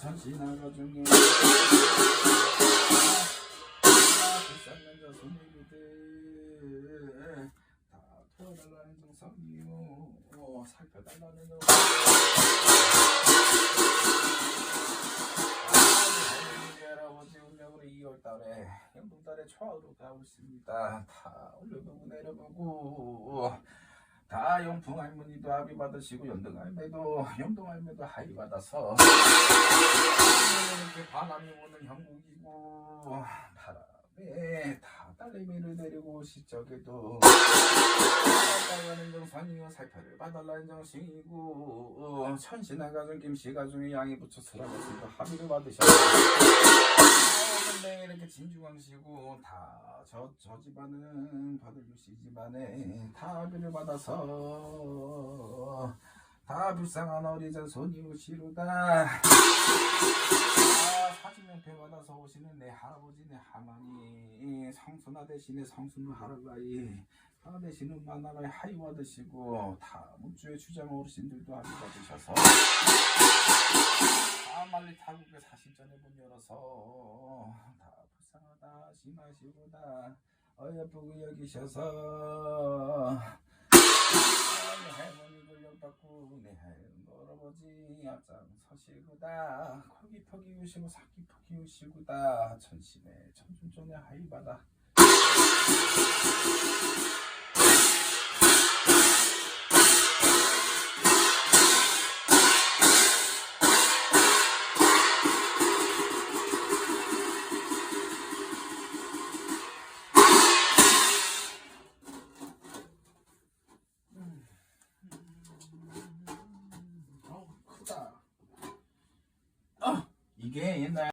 중에. 비싼 남자 손님들. 다 도와달라는 정성이요. 어, 살펴달라는 정 할아버지 운명으로 2월달에 연분달에 초하루 가고 있습니다. 다 올려보고 내려보고 다 영풍 할머니도 합의 받으시고 연등 할매도 영동 할매도 합의 받아서 이렇게 바람이 오는 형국이고 바람에 다 딸내미를 데리고 오실 적에도 달라는 정상이요 살펴를 받달라는 정신이고 천신하가정 김씨 가중에 양이 붙여 서라졌으니까 합의를 받으셨고 근데 이렇게 진주광씨고 다 저 저 집안은 바들주씨 집안에 다 합의를 받아서 다 불쌍한 어리전 손이 오시로다. 아, 사진명패 받아서 오시는 내 할아버지 내 할머니 성순아 대신에 성순우 할아버지 다 대신은 만나라에 하이와 드시고 다 문주의 주장 어르신들도 합의 받으셔서. 다 말리 타국에 사신전에 문 열어서 다 불쌍하다 심하시구나. 어여쁘고 여기셔서. 내 할머니를 영받고 내 할아버지 앞장 서시구다 거기 퍽이 우시고 사기 퍽이 우시구다 천신의 천순전에 하이바다 Again.